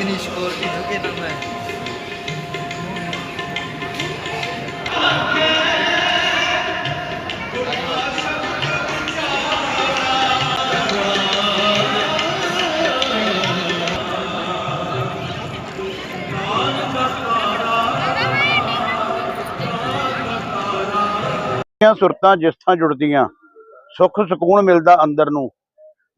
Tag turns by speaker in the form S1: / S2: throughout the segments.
S1: कितनी स्कोर की झुके नाम है
S2: ਦੀਆਂ ਸੁਰਤਾਂ ਜਿਸ ਥਾਂ ਜੁੜਦੀਆਂ ਸੁੱਖ ਸਕੂਨ ਮਿਲਦਾ ਅੰਦਰ ਨੂੰ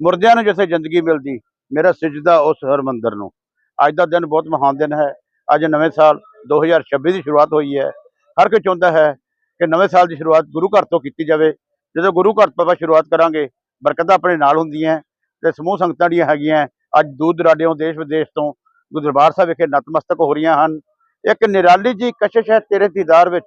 S2: ਮੁਰਦਿਆਂ ਨੂੰ ਜਿੱਥੇ ਜ਼ਿੰਦਗੀ ਮਿਲਦੀ ਮੇਰਾ ਸਜਦਾ ਉਸ ਹਰਮੰਦਰ ਨੂੰ ਅੱਜ ਦਾ ਦਿਨ ਬਹੁਤ ਮਹਾਨ ਦਿਨ ਹੈ। ਅੱਜ ਨਵੇਂ ਸਾਲ 2026 ਦੀ ਸ਼ੁਰੂਆਤ ਹੋਈ ਹੈ। ਹਰ ਕੋਈ ਚਾਹੁੰਦਾ ਹੈ ਕਿ ਨਵੇਂ ਸਾਲ ਦੀ ਸ਼ੁਰੂਆਤ ਗੁਰੂ ਘਰ ਤੋਂ ਕੀਤੀ ਜਾਵੇ। ਜਦੋਂ ਗੁਰੂ ਘਰ ਤੋਂ ਆਪਾਂ ਸ਼ੁਰੂਆਤ ਕਰਾਂਗੇ, ਬਰਕਤਾਂ ਆਪਣੇ ਨਾਲ ਹੁੰਦੀਆਂ ਤੇ ਸਮੂਹ ਸੰਗਤਾਂ ਜਿਹੜੀਆਂ ਹੈਗੀਆਂ ਅੱਜ ਦੂਰ ਦਰਾਡਿਓਂ ਦੇਸ਼ ਵਿਦੇਸ਼ ਤੋਂ ਗੁਰੂ ਦਰਬਾਰ ਸਾਹਿਬ ਵਿਖੇ ਨਤਮਸਤਕ ਹੋ ਰਹੀਆਂ ਹਨ। ਇੱਕ ਨਿਰਾਲੀ ਜੀ ਕਸ਼ਿਸ਼ ਹੈ ਤੇਰੇ ਦੀਦਾਰ ਵਿੱਚ।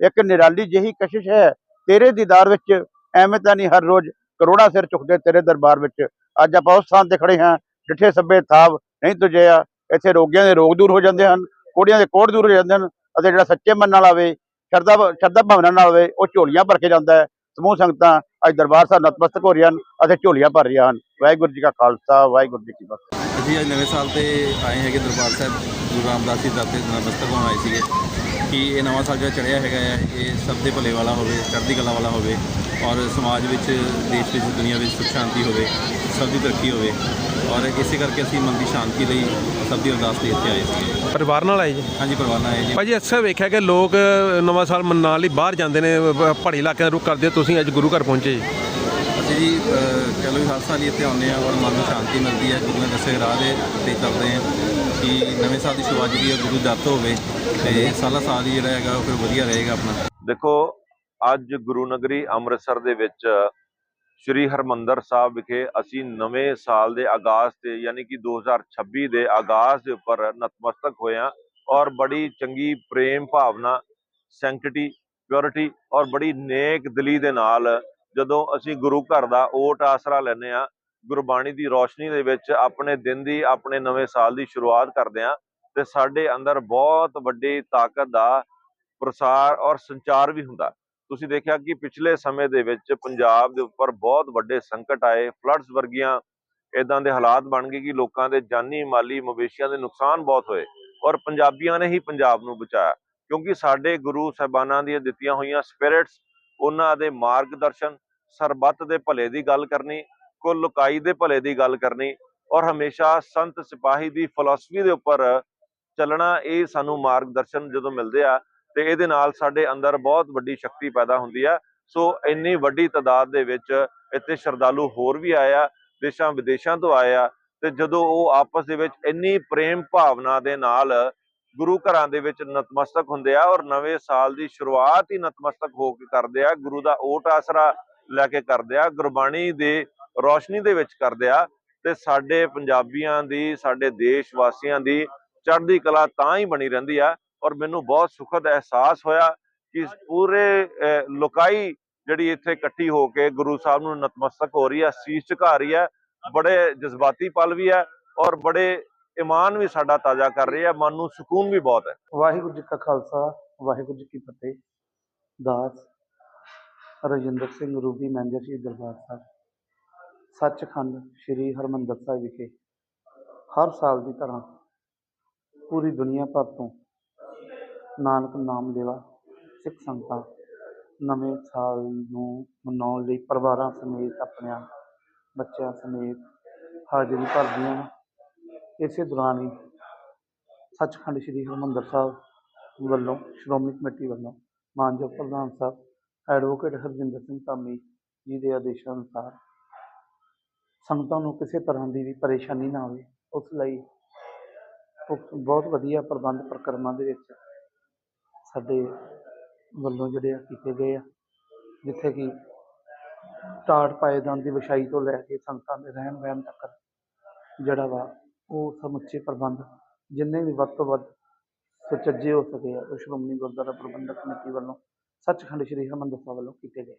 S2: ਇੱਕ ਨਿਰਾਲੀ ਜਿਹੀ ਕਸ਼ਿਸ਼ ਹੈ ਤੇਰੇ ਦੀਦਾਰ ਵਿੱਚ। ਐਵੇਂ ਤਾਂ ਨਹੀਂ ਹਰ ਰੋਜ਼ ਕਰੋੜਾਂ ਸਿਰ ਚੁੱਕਦੇ ਤੇਰੇ ਦਰਬਾਰ ਵਿੱਚ। ਅੱਜ ਆਪਾਂ ਉਸ ਸਥਾਨ ਤੇ ਖੜੇ ਹਾਂ ਜਿੱਥੇ ਸੱਬੇ ਥਾਵ ਨਹੀਂ ਤੁਜਿਆ ਇੱਥੇ ਰੋਗੀਆਂ ਦੇ ਰੋਗ ਦੂਰ ਹੋ ਜਾਂਦੇ ਹਨ, ਕੋੜੀਆਂ ਦੇ ਕੋੜ ਦੂਰ ਹੋ ਜਾਂਦੇ ਹਨ ਅਤੇ ਜਿਹੜਾ ਸੱਚੇ ਮਨ ਨਾਲ ਆਵੇ, ਸ਼ਰਧਾ ਸ਼ਰਧਾ ਭਾਵਨਾ ਨਾਲ ਆਵੇ, ਉਹ ਝੋਲੀਆਂ ਭਰ ਕੇ ਜਾਂਦਾ ਹੈ। ਸਮੂਹ ਸੰਗਤਾਂ ਅੱਜ ਦਰਬਾਰ ਸਾਹਿਬ ਨਤਮਸਤਕ ਹੋ ਰਹੀਆਂ ਹਨ ਅਤੇ ਝੋਲੀਆਂ ਭਰ ਰਹੀਆਂ ਹਨ। ਵਾਹਿਗੁਰੂ ਜੀ ਕਾ ਖਾਲਸਾ, ਵਾਹਿਗੁਰੂ ਜੀ ਕੀ ਫਤਿਹ।
S3: ਅਸੀਂ ਅੱਜ ਨਵੇਂ ਸਾਲ ਤੇ ਆਏ ਹੈਗੇ ਦਰਬਾਰ ਸਾਹਿਬ, ਗੁਰੂ ਰਾਮਦਾਸ ਜੀ ਦਾਤੇ ਨਮਸਤਕ ਹੋਣ ਆਏ ਸੀਗੇ। ਕਿ ਇਹ ਨਵਾਂ ਸਾਲ ਜਿਹੜਾ ਚੜ੍ਹਿਆ ਹੈਗਾ ਹੈ ਇਹ ਸਭ ਦੇ ਭਲੇ ਵਾਲਾ ਹੋਵੇ ਚੜ੍ਹਦੀ ਕਲਾ ਵਾਲਾ ਹੋਵੇ ਔਰ ਸਮਾਜ ਵਿੱਚ ਦੇਸ਼ ਵਿੱਚ ਦੁਨੀਆ ਵਿੱਚ ਸੁਖ ਸ਼ਾਂਤੀ ਹੋਵੇ ਸਭ ਦੀ ਤਰੱਕੀ ਹੋਵੇ ਔਰ ਇਸੇ ਕਰਕੇ ਅਸੀਂ ਮਨ ਦੀ ਸ਼ਾਂਤੀ ਲਈ ਸਭ ਦੀ ਅਰਦਾਸ ਲਈ ਇੱਥੇ ਆਏ ਸੀਗੇ
S4: ਪਰਿਵਾਰ ਨਾਲ ਆਏ ਜੀ?
S3: ਹਾਂਜੀ ਪਰਿਵਾਰ ਨਾਲ ਆਏ ਜੀ।
S4: ਭਾਜੀ ਅਕਸਰ ਵੇਖਿਆ ਕਿ ਲੋਕ ਨਵਾਂ ਸਾਲ ਮਨਾਉਣ ਲਈ ਬਾਹਰ ਜਾਂਦੇ ਨੇ ਪਹਾੜੀ ਇਲਾਕਿਆਂ ਦਾ ਰੁਖ ਕਰਦੇ ਤੁਸੀਂ ਅੱਜ ਗੁਰੂ ਘਰ ਪਹੁੰਚੇ ਜੀ।
S3: ਅਸੀਂ ਜੀ ਅਹ, ਹਰ ਸਾਲ ਹੀ ਇੱਥੇ ਆਉਂਦੇ ਹਾਂ ਔਰ ਮਨ ਨੂੰ ਸ਼ਾਂਤੀ ਮਿਲਦੀ ਹੈ ਗੁਰੂ ਨੇ ਦੱਸੇ ਰਾਹ ਦੇ ਤੇ ਚੱਲਦੇ ਹਾਂ ਕਿ ਨਵੇਂ ਸਾਲ ਦੀ ਸ਼ੁਰੂਆਤ ਜਿਹੜੀ ਹੈ ਗੁਰੂ ਦਰ ਹੋਵੇ ਤੇ ਸਾਲਾ ਸਾਲ ਜਿਹੜਾ ਹੈਗਾ ਉਹ ਫਿਰ ਵਧੀਆ ਰਹੇਗਾ ਆਪਣਾ।
S5: ਦੇਖੋ ਅੱਜ ਗੁਰੂ ਨਗਰੀ ਅੰਮ੍ਰਿਤਸਰ ਦੇ ਵਿੱਚ ਸ੍ਰੀ ਹਰਮੰਦਰ ਸਾਹਿਬ ਵਿਖੇ ਅਸੀਂ ਨਵੇਂ ਸਾਲ ਦੇ ਆਗਾਜ਼ ਤੇ ਯਾਨੀ ਕਿ 2026 ਦੇ ਆਗਾਜ਼ ਦੇ ਉੱਪਰ ਨਤਮਸਤਕ ਹੋਏ ਆ ਔਰ ਬੜੀ ਚੰਗੀ ਪ੍ਰੇਮ ਭਾਵਨਾ ਸੈਂਕਟਿਟੀ ਪਿਓਰਿਟੀ ਔਰ ਬੜੀ ਨੇਕ ਦਿਲੀ ਦੇ ਨਾਲ ਜਦੋਂ ਅਸੀਂ ਗੁਰੂ ਘਰ ਦਾ ਓਟ ਆਸਰਾ ਲੈਂਦੇ ਆ ਗੁਰਬਾਣੀ ਦੀ ਰੋਸ਼ਨੀ ਦੇ ਵਿੱਚ ਆਪਣੇ ਦਿਨ ਦੀ, ਆਪਣੇ ਨਵੇਂ ਸਾਲ ਦੀ ਸ਼ੁਰੂਆਤ ਕਰਦੇ ਆ ਤੇ ਸਾਡੇ ਅੰਦਰ ਬਹੁਤ ਵੱਡੀ ਤਾਕਤ ਦਾ ਪ੍ਰਸਾਰ ਔਰ ਸੰਚਾਰ ਵੀ ਹੁੰਦਾ। ਤੁਸੀਂ ਦੇਖਿਆ ਕਿ ਪਿਛਲੇ ਸਮੇਂ ਦੇ ਵਿੱਚ ਪੰਜਾਬ ਦੇ ਉੱਪਰ ਬਹੁਤ ਵੱਡੇ ਸੰਕਟ ਆਏ ਫਲੱਡਸ ਵਰਗੀਆਂ ਇਦਾਂ ਦੇ ਹਾਲਾਤ ਬਣ ਗਏ ਕਿ ਲੋਕਾਂ ਦੇ ਜਾਨੀ, ਮਾਲੀ, ਮਵੇਸ਼ੀਆਂ ਦੇ ਨੁਕਸਾਨ ਬਹੁਤ ਹੋਏ ਔਰ ਪੰਜਾਬੀਆਂ ਨੇ ਹੀ ਪੰਜਾਬ ਨੂੰ ਬਚਾਇਆ ਕਿਉਂਕਿ ਸਾਡੇ ਗੁਰੂ ਸਾਹਿਬਾਨਾਂ ਦੀਆਂ ਦਿੱਤੀਆਂ ਹੋਈਆਂ ਸਪਿਰਿਟਸ ਉਹਨਾਂ ਦੇ ਮਾਰਗਦਰਸ਼ਨ ਸਰਬੱਤ ਦੇ ਭਲੇ ਦੀ ਗੱਲ ਕਰਨੀ, ਕੁੱਲ ਲੁਕਾਈ ਦੇ ਭਲੇ ਦੀ ਗੱਲ ਕਰਨੀ ਔਰ ਹਮੇਸ਼ਾ ਸੰਤ ਸਿਪਾਹੀ ਦੀ ਫਿਲਾਸਫੀ ਦੇ ਉੱਪਰ ਚੱਲਣਾ ਇਹ ਸਾਨੂੰ ਮਾਰਗਦਰਸ਼ਨ ਜਦੋਂ ਮਿਲਦੇ ਆ ਤੇ ਇਹਦੇ ਨਾਲ ਸਾਡੇ ਅੰਦਰ ਬਹੁਤ ਵੱਡੀ ਸ਼ਕਤੀ ਪੈਦਾ ਹੁੰਦੀ ਆ। ਸੋ ਇੰਨੀ ਵੱਡੀ ਤਾਦਾਦ ਦੇ ਵਿੱਚ ਇੱਥੇ ਸ਼ਰਧਾਲੂ ਹੋਰ ਵੀ ਆਇਆ ਦੇਸ਼ਾਂ ਵਿਦੇਸ਼ਾਂ ਤੋਂ ਆਏ ਆ ਤੇ ਜਦੋਂ ਉਹ ਆਪਸ ਦੇ ਵਿੱਚ ਇੰਨੀ ਪ੍ਰੇਮ ਭਾਵਨਾ ਦੇ ਨਾਲ ਗੁਰੂ ਘਰਾਂ ਦੇ ਵਿੱਚ ਨਤਮਸਤਕ ਹੁੰਦੇ ਆ ਔਰ ਨਵੇਂ ਸਾਲ ਦੀ ਸ਼ੁਰੂਆਤ ਹੀ ਨਤਮਸਤਕ ਹੋ ਕੇ ਕਰਦੇ ਆ, ਗੁਰੂ ਦਾ ਓਟ ਆਸਰਾ ਲੈ ਕੇ ਕਰਦੇ ਆ, ਗੁਰਬਾਣੀ ਦੇ ਰੋਸ਼ਨੀ ਦੇ ਵਿੱਚ ਕਰਦੇ ਆ ਤੇ ਸਾਡੇ ਪੰਜਾਬੀਆਂ ਦੀ, ਸਾਡੇ ਦੇਸ਼ ਵਾਸੀਆਂ ਦੀ ਚੜ੍ਹਦੀ ਕਲਾ ਤਾਂ ਹੀ ਬਣੀ ਰਹਿੰਦੀ ਆ ਔਰ ਮੈਨੂੰ ਬਹੁਤ ਸੁਖਦ ਅਹਿਸਾਸ ਹੋਇਆ ਕਿ ਪੂਰੇ ਲੋਕਾਈ ਜਿਹੜੀ ਇੱਥੇ ਇਕੱਠੀ ਹੋ ਕੇ ਗੁਰੂ ਸਾਹਿਬ ਨੂੰ ਨਤਮਸਤਕ ਹੋ ਰਹੀ ਹੈ ਸੀਸ ਝੁਕਾ ਰਹੀ ਹੈ ਬੜੇ ਜਜ਼ਬਾਤੀ ਪਲ ਵੀ ਹੈ ਔਰ ਬੜੇ ਇਮਾਨ ਵੀ ਸਾਡਾ ਤਾਜ਼ਾ ਕਰ ਰਹੀ ਹੈ ਮਨ ਨੂੰ ਸਕੂਨ ਵੀ ਬਹੁਤ ਹੈ।
S6: ਵਾਹਿਗੁਰੂ ਜੀ ਕਾ ਖਾਲਸਾ, ਵਾਹਿਗੁਰੂ ਜੀ ਕੀ ਫਤਿਹ, ਦਾਸ ਰਜਿੰਦਰ ਸਿੰਘ ਰੂਬੀ, ਮੈਨੇਜਰ ਸ਼੍ਰੀ ਦਰਬਾਰ ਸਾਹਿਬ। ਸੱਚਖੰਡ ਸ੍ਰੀ ਹਰਮੰਦਰ ਸਾਹਿਬ ਵਿਖੇ ਹਰ ਸਾਲ ਦੀ ਤਰ੍ਹਾਂ ਪੂਰੀ ਦੁਨੀਆ ਭਰ ਤੋਂ ਨਾਨਕ ਨਾਮ ਲੈਵਾ ਸਿੱਖ ਸੰਗਤਾਂ ਨਵੇਂ ਸਾਲ ਨੂੰ ਮਨਾਉਣ ਲਈ ਪਰਿਵਾਰਾਂ ਸਮੇਤ, ਆਪਣਿਆਂ ਬੱਚਿਆਂ ਸਮੇਤ ਹਾਜ਼ਰੀ ਭਰਦੀਆਂ ਹਨ ਇਸੇ ਦੌਰਾਨ ਹੀ ਸੱਚਖੰਡ ਸ੍ਰੀ ਹਰਿਮੰਦਰ ਸਾਹਿਬ ਵੱਲੋਂ ਸ਼੍ਰੋਮਣੀ ਕਮੇਟੀ ਵੱਲੋਂ ਮਾਨਯੋਗ ਪ੍ਰਧਾਨ ਸਾਹਿਬ ਐਡਵੋਕੇਟ ਹਰਜਿੰਦਰ ਸਿੰਘ ਧਾਮੀ ਜੀ ਦੇ ਆਦੇਸ਼ਾਂ ਅਨੁਸਾਰ ਸੰਗਤਾਂ ਨੂੰ ਕਿਸੇ ਤਰ੍ਹਾਂ ਦੀ ਵੀ ਪਰੇਸ਼ਾਨੀ ਨਾ ਆਵੇ, ਉਸ ਲਈ ਬਹੁਤ ਵਧੀਆ ਪ੍ਰਬੰਧ ਪ੍ਰਕਰਮਾਂ ਦੇ ਵਿੱਚ ਸਾਡੇ ਵੱਲੋਂ ਜਿਹੜੇ ਆ ਕੀਤੇ ਗਏ ਆ, ਜਿੱਥੇ ਕਿ ਟਾਟ ਪਾਏਦਾਨ ਦੀ ਵਿਛਾਈ ਤੋਂ ਲੈ ਕੇ ਸੰਗਤਾਂ ਦੇ ਰਹਿਣ ਬਹਿਣ ਤੱਕ ਜਿਹੜਾ ਵਾ ਉਹ ਸਮੁੱਚੇ ਪ੍ਰਬੰਧ ਜਿੰਨੇ ਵੀ ਵੱਧ ਤੋਂ ਵੱਧ ਸੁਚੱਜੇ ਹੋ ਸਕੇ ਆ, ਉਹ ਸ਼੍ਰੋਮਣੀ ਗੁਰਦੁਆਰਾ ਪ੍ਰਬੰਧਕ ਕਮੇਟੀ ਵੱਲੋਂ ਸੱਚਖੰਡ ਸ੍ਰੀ ਹਰਿਮੰਦਰ ਸਾਹਿਬ ਵੱਲੋਂ ਕੀਤੇ ਗਏ।